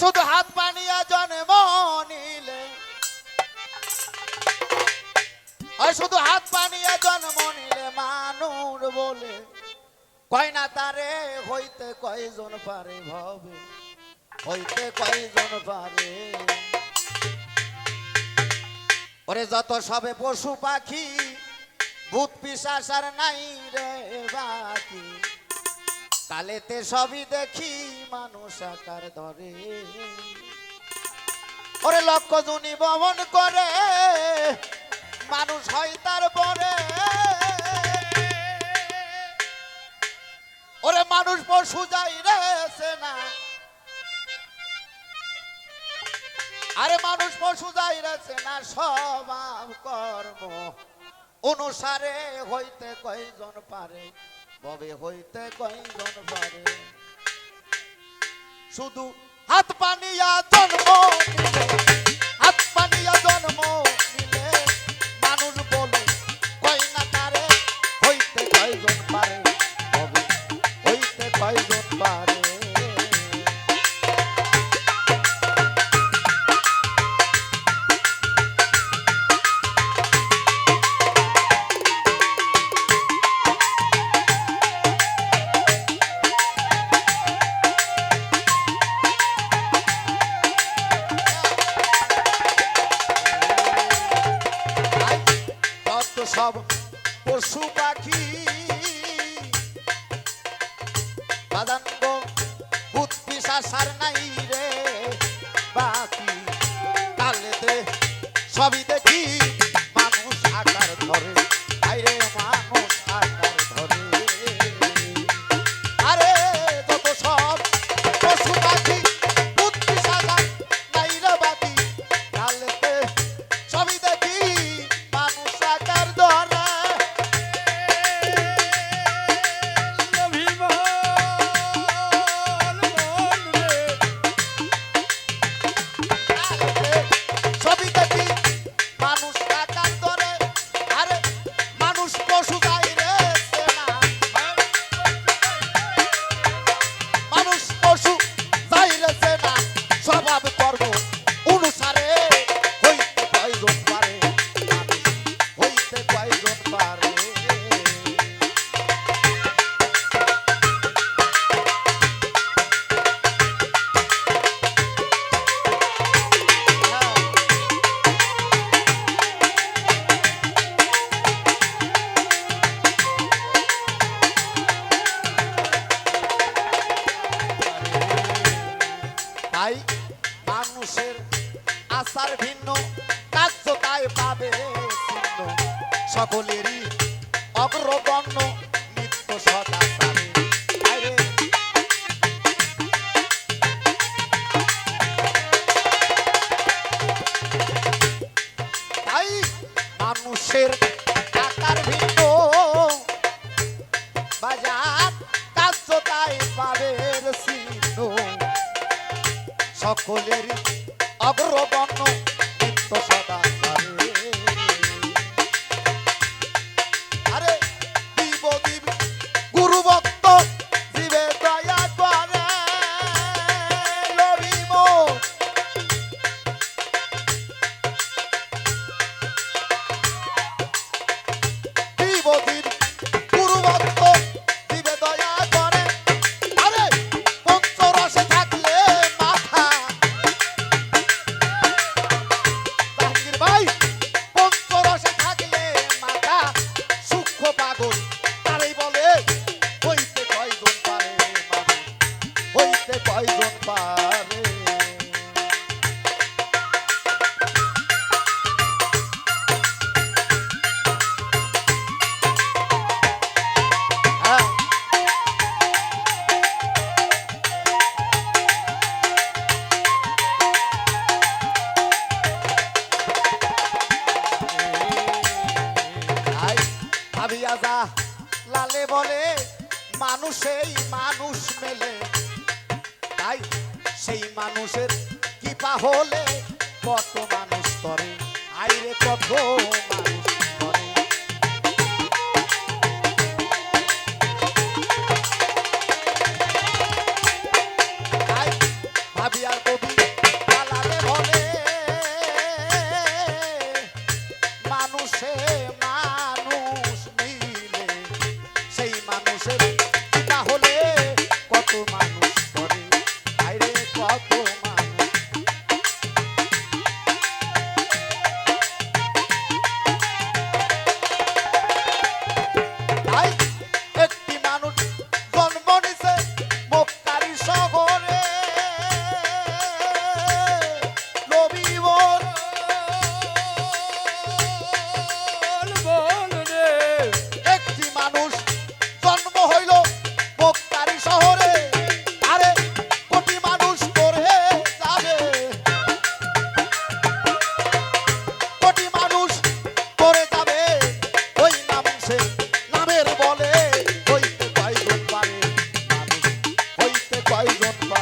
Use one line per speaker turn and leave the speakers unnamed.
শুধু হাত পানিয়া জন্ম নিলে। শুধু হাত পানিয়া জন্ম নিলে মানুষ বলে। কয় না তারে, হইতে কয়জন পারে ভবে? হইতে কয়জন পারে? ওরে যত সবে পশু পাখি, ভূত পিসাস নাই রে বাকি। কালেতে সবই দেখি মানুষ আকার ধরে। ওরে লক্ষ জুনি বমন করে, মানুষ হয় তারপরে ওরে মানুষ পশু যাই রেছে না। আরে মানুষ পশু যাই রেছে না স্বভাব কর্ম। অনুসারে হইতে কয়জন পারে, ববে হইতে কয়জন পারে। শুধু হাত পানিয়া জন্ম হাত পানিয়া জন্ম। সব পশু পাখি। বাদাঙ্গ বুদ্ধি সার নাই রে। বাকি কালেতে সবই দেখি। তাই মানুষের আচার ভিন্ন কার্য তাই পাবে ছিন্ন। সকলেরই অগ্রগণ্য নিত্য তাই মানুষের আকার ভিন্ন, বাজার কার্য তাই পাবে চিহ্ন সকলের অগ্রগণ্য নিত্য সদা আরে দিব দিব মানুষেই মানুষ মেলে। তাই সেই মানুষের কৃপা হলে কত মানুষ করে। আইরে কত মানুষে মা ভাই জন্মা